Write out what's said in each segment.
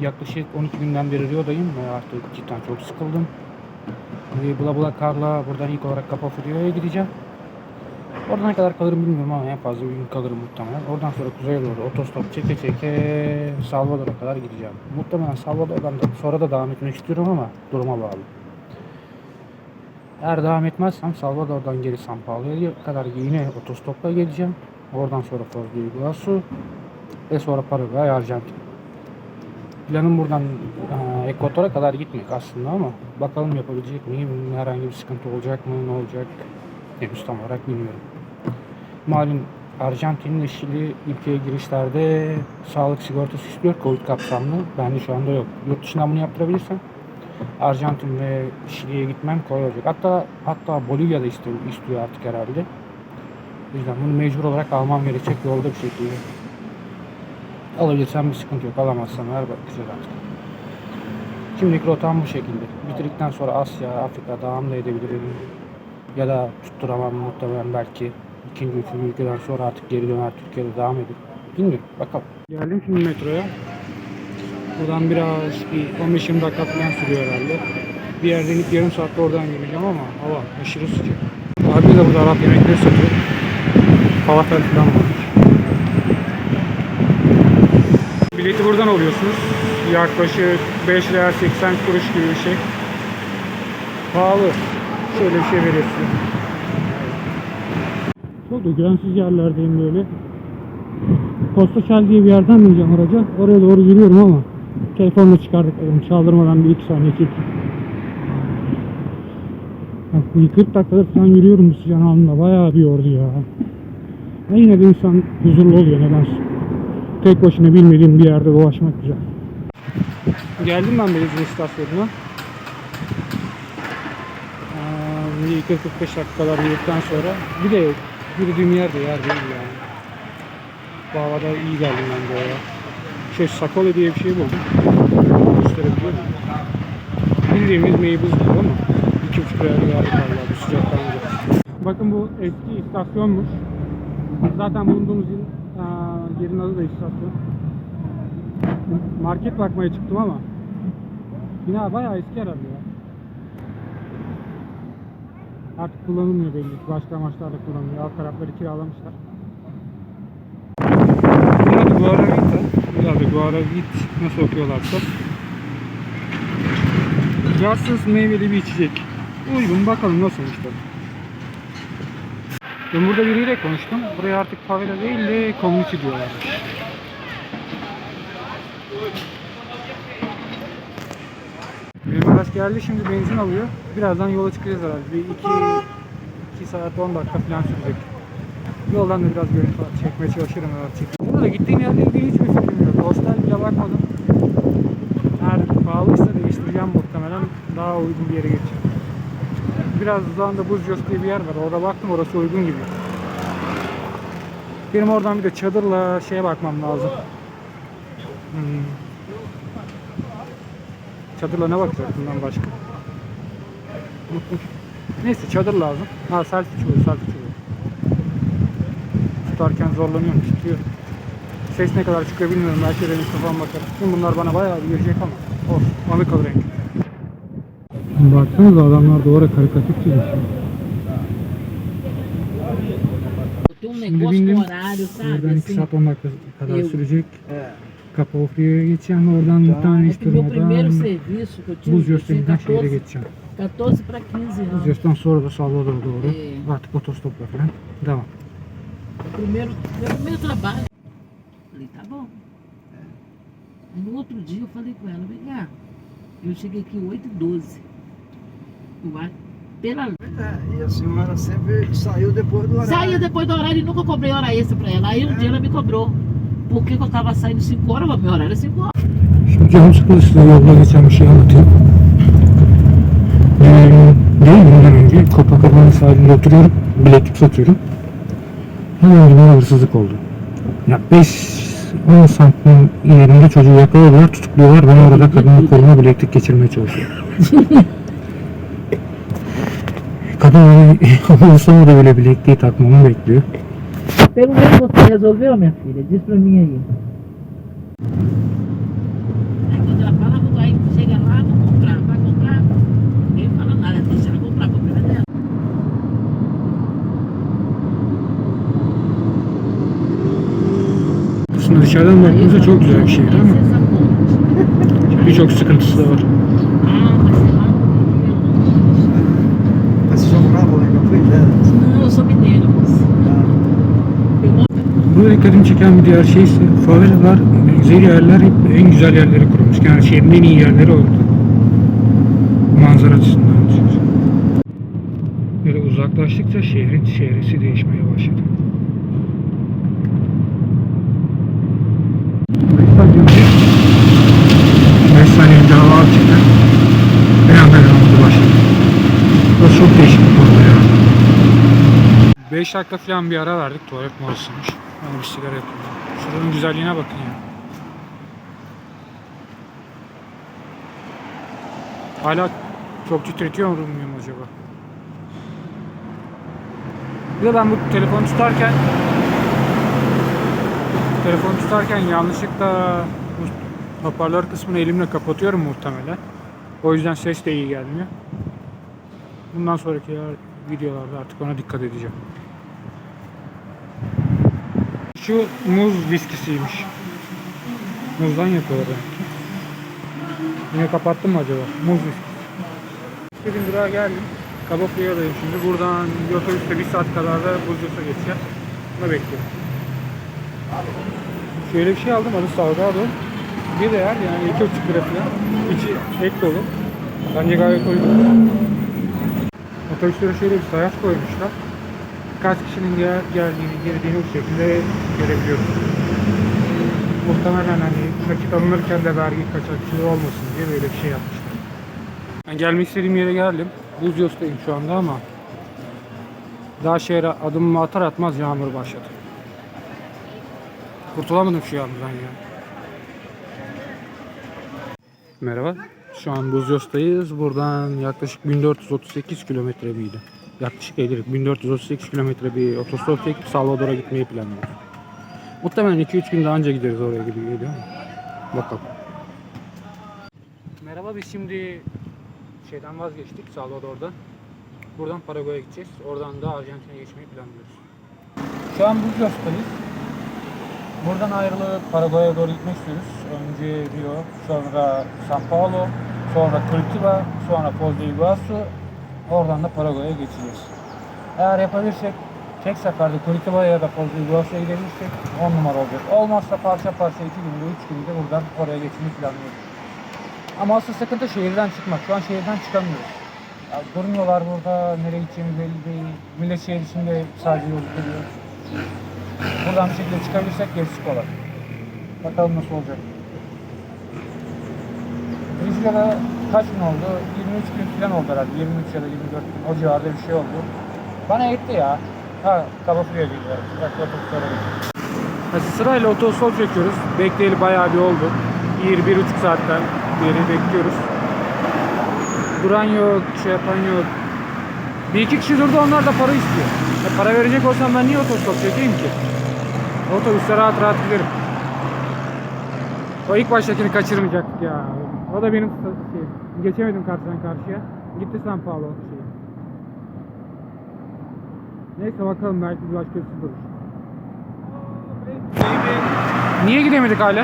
yaklaşık 12 günden beri Rio'dayım ve artık cidden çok sıkıldım. Ve Bula Bula Kar'la buradan ilk olarak Kapa Rio'ya gideceğim. Oradan ne kadar kalırım bilmiyorum ama en fazla bir gün kalırım muhtemelen. Oradan sonra kuzeye doğru otostop çeke çeke Salvador'a kadar gideceğim. Muhtemelen Salvador'dan da sonra da devam etmek istiyorum ama duruma bağlı. Eğer devam etmezsem Salvador'dan geri San Paulo'ya kadar yine otostopla geleceğim. Oradan sonra Foz do Iguaçu ve sonra Paraguay, Arjantin. Planım buradan eee, Ekvator'a kadar gitmek aslında ama bakalım yapabilecek miyim? Herhangi bir sıkıntı olacak mı? Ne olacak? Henüz tam olarak bilmiyorum. Malum Arjantin ve Şili ülkeye girişlerde sağlık sigortası istiyor Covid kapsamlı. Bende şu anda yok. Yurt dışından bunu yaptırabilirsem Arjantin ve Şili'ye gitmem kolay olacak. Hatta hatta Bolivya'da istiyor, istiyor artık herhalde. O yüzden bunu mecbur olarak almam gerekecek yolda bir şekilde. Alabilirsem bir sıkıntı yok. Alamazsam her bakacağız artık. Şimdilik rotam bu şekilde. Bitirdikten sonra Asya, Afrika devam da edebilirim. Ya da tutturamam muhtemelen belki. ikinci, üçüncü ülkeden sonra artık geri döner Türkiye'de devam ederim. Bilmiyorum. Bakalım. Geldim şimdi metroya. Buradan biraz bir 15-20 dakika falan sürüyor herhalde. Bir yerden ilk yarım saatte oradan geleceğim ama hava aşırı sıcak. Abi de burada Arap yemekleri satıyor. Falafel falan var. Bileti buradan alıyorsunuz. Yaklaşık 5 lira 80 kuruş gibi bir şey. Pahalı. Şöyle bir şey veriyorsun. Çok da güvensiz yerlerdeyim böyle. Kostoçel diye bir yerden bineceğim araca. Oraya doğru yürüyorum ama telefonla çıkardık dedim. Çaldırmadan bir iki saniye çekeyim. Bak bir 40 dakikadır falan yürüyorum bu sıcağın altında. Bayağı bir yordu ya. Ve yine de insan huzurlu oluyor nedense. Tek başına bilmediğim bir yerde dolaşmak güzel. Geldim ben benzin istasyonuna. Ee, bir 40-45 dakikalar yürüdükten sonra bir de yürüdüğüm yer de yer değil yani. Bu havada iyi geldim ben de oraya. Şey Sakole diye bir şey buldum. Gösterebiliyor muyum? Bildiğimiz meybuz gibi ama 2,5 liraya geldik valla bu sıcaktan. Bakın bu eski istasyonmuş. Zaten bulunduğumuz yerin, aa, yerin adı da istasyon. Market bakmaya çıktım ama bina bayağı eski herhalde ya. Artık kullanılmıyor belli ki. Başka amaçlarla kullanılıyor. Alt tarafları kiralamışlar. Bunun adı Guaravita. Herhalde Guaravit nasıl okuyorlarsa. Gazsız meyveli bir içecek. Uygun bakalım nasılmış tabii. Ben burada biriyle konuştum. Buraya artık favela değil de community diyorlar. Araç geldi şimdi benzin alıyor. Birazdan yola çıkacağız herhalde. Bir iki, iki saat 10 dakika falan sürecek. Yoldan da biraz görüntü çekmeye çalışırım herhalde. Burada gittiğim yerle ilgili hiçbir fikrim yok. Hostel bile bakmadım. Eğer pahalıysa değiştireceğim muhtemelen. Daha uygun bir yere geçeceğim. Biraz uzağında Buzcos diye bir yer var. Orada baktım orası uygun gibi. Benim oradan bir de çadırla şeye bakmam lazım. Hmm. Çadırla ne bakacak bundan başka? Neyse çadır lazım. Ha selfie çubuğu, selfie çubuğu. Tutarken zorlanıyorum, tutuyor. Ses ne kadar çıkıyor bilmiyorum. Belki benim kafam bakar. Şimdi bunlar bana bayağı bir girecek ama. Kalır en kötü. Baksanıza adamlar duvara karikatür çizmiş. Um Şimdi bindim. Buradan 2 Assim, saat 10 dakika kadar sürecek. é. Kapofri'ye geçeceğim. Oradan bir tane iş durmadan serviço que eu tive, Buz Gösteri'nden şehre 14, geçeceğim. 14 para 15 Buz. Gösteri'den sonra da Salvador'a doğru. Artık otostopla falan. Devam. Primeiro, primeiro trabalho. Falei, tá bom. Aí no outro dia eu falei com ela, vem cá. Eu cheguei aqui 8 12. Eu acho, pela É, e a senhora sempre saiu depois do horário. Saía depois do horário e nunca cobrei hora extra pra ela. Aí um dia ela me cobrou. Porque eu tava saindo 5 horas, mas meu horário é 5 horas. Şimdi canım sıkıldı size yolda geçen bir şey anlatayım. Değil bundan önce Copacabana sahilinde oturuyorum. Bileklik satıyorum. Hemen bir hırsızlık oldu. Ya 5-10 santim ilerinde çocuğu yakalıyorlar, tutukluyorlar. Ben orada kadının koluna bileklik geçirmeye çalışıyorum. Kadın umursamı da böyle bilekliği takmamı bekliyor. Pelo menos você resolveu, minha filha? Diz pra mim aí. Şimdi dışarıdan baktığımızda çok güzel bir şehir ama birçok sıkıntısı da var. Burada dikkatimi çeken bir diğer şey ise favelalar, güzel yerler hep en güzel yerleri kurulmuş. Yani şehrin en iyi yerleri oldu. Manzara açısından. Böyle uzaklaştıkça şehrin çehresi değişmeye başladı. Beş saniye önce hava çıktı. Bir anda yağmur başladı. Burası çok değişik bir konuda ya. 5 dakika falan bir ara verdik. Tuvalet molasıymış. Ben bir sigara yapayım. Şuranın güzelliğine bakın ya. Hala çok titretiyor muyum acaba? Bir de ben bu telefonu tutarken telefonu tutarken yanlışlıkla bu hoparlör kısmını elimle kapatıyorum muhtemelen. O yüzden ses de iyi gelmiyor. Bundan sonraki videolarda artık ona dikkat edeceğim. Şu muz viskisiymiş. Muzdan yapıyorlar belki. Yine kapattım mı acaba? Muz viskisi. İstediğim durağa geldim. Kabaklı'ya'dayım şimdi. Buradan bir otobüste bir saat kadar da Buzlu'sa geçeceğim. Bunu bekliyorum. Şöyle bir şey aldım adı Salgado. Bir değer yani iki buçuk lira falan. İçi et dolu. Bence gayet uygun. Otobüslere şöyle bir sayaç koymuşlar. Kaç kişinin gel, geldiğini, girdiğini bu şekilde görebiliyoruz. Muhtemelen hani nakit alınırken de vergi kaçakçılığı olmasın diye böyle bir şey yapmışlar. Ben gelmek istediğim yere geldim. Buzyos'tayım şu anda ama daha şehre adımımı atar atmaz yağmur başladı. Kurtulamadım şu yağmurdan ya. Merhaba. Şu an Buzyos'tayız. Buradan yaklaşık 1438 kilometre miydi? Yaklaşık değil, 1438 kilometre bir otostop çekip Salvador'a gitmeyi planlıyoruz. Muhtemelen 2-3 gün daha önce gideriz oraya gibi geliyor. Bakalım. Merhaba biz şimdi şeyden vazgeçtik Salvador'da. Buradan Paraguay'a gideceğiz. Oradan da Arjantin'e geçmeyi planlıyoruz. Şu an Buzyos'tayız. Buradan ayrılıp Paraguay'a doğru gitmek istiyoruz. Önce Rio, sonra San Paulo, sonra Curitiba, sonra Foz de Iguaçu, oradan da Paraguay'a geçeceğiz. Eğer yapabilirsek tek seferde Curitiba'ya ya da Iguaçu'ya gidebilirsek 10 numara olacak. Olmazsa parça parça 2 günde 3 günde buradan oraya geçmeyi planlıyoruz. Ama asıl sıkıntı şehirden çıkmak. Şu an şehirden çıkamıyoruz. Ya durmuyorlar burada, nereye gideceğimiz belli değil. Millet şehir içinde sadece yol gidiyor. Buradan bir şekilde çıkabilirsek gerisi kolay. Bakalım nasıl olacak. Rüzgara kaç gün oldu? 23 gün falan oldu herhalde. 23 ya da 24 gün. O civarda bir şey oldu. Bana yetti ya. Ha, kaba suya gidiyor. Bak otostoplara gidiyor. Sırayla otostop çekiyoruz. Bekleyeli bayağı bir oldu. Bir, bir buçuk saatten beri bekliyoruz. Duran yok, şey yapan yok. Bir iki kişi durdu onlar da para istiyor. E para verecek olsam ben niye otostop çekeyim ki? Otobüste rahat rahat giderim. O ilk baştakini kaçırmayacaktık ya. O da benim geçemedim karşıdan karşıya. Gitti San Paulo şey. Neyse bakalım belki bir başka birisi durur. Niye gidemedik hala?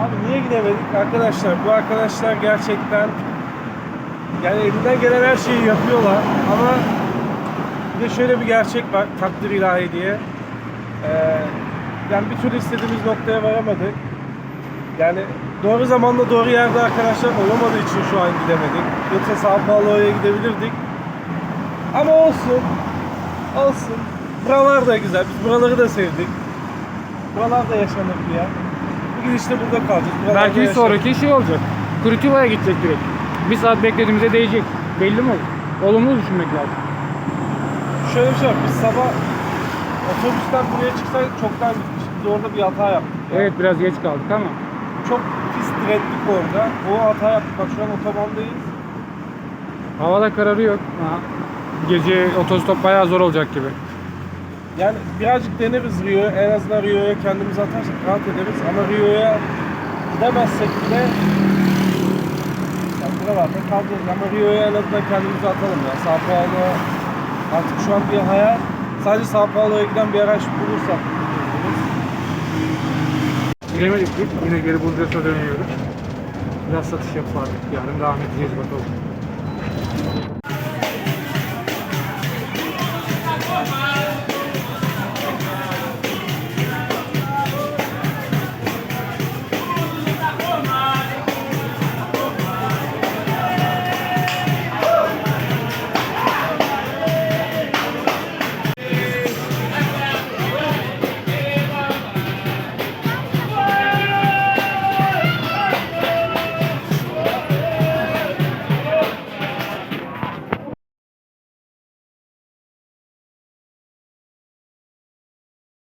Abi niye gidemedik arkadaşlar? Bu arkadaşlar gerçekten yani elinden gelen her şeyi yapıyorlar ama bir de şöyle bir gerçek var takdir ilahi diye. Ee, yani bir türlü istediğimiz noktaya varamadık. Yani doğru zamanda doğru yerde arkadaşlar olamadığı için şu an gidemedik. Yoksa Sao Paulo'ya gidebilirdik. Ama olsun. Olsun. Buralar da güzel. Biz buraları da sevdik. Buralar da yaşanır bir yer. Bugün işte burada kalacağız. Buralarda Belki bir sonraki şey olacak. Curitiba'ya gidecek direkt. Bir saat beklediğimize değecek. Belli mi olur? Olumlu düşünmek lazım. Şöyle bir şey var. Biz sabah otobüsten buraya çıksaydık çoktan gitmiştik. Biz orada bir hata yaptık. ya. Evet biraz geç kaldık ama. Çok pis direttik orada. O hata yaptık. Bak şu an otobandayız. Havada kararıyor. Ha. Gece otostop bayağı zor olacak gibi. Yani birazcık deneriz Rio'ya. En azından Rio'ya kendimizi atarsak rahat ederiz. Ama Rio'ya gidemezsek bile yani buralarda kalacağız. Ama Rio'ya en azından kendimizi atalım ya. Sao Paulo artık şu an bir hayal. Sadece Sao Paulo'ya giden bir araç bulursak. Giremedik biz. Yine geri Burgaz'a dönüyoruz. Biraz satış yapıp artık yarın devam edeceğiz bakalım.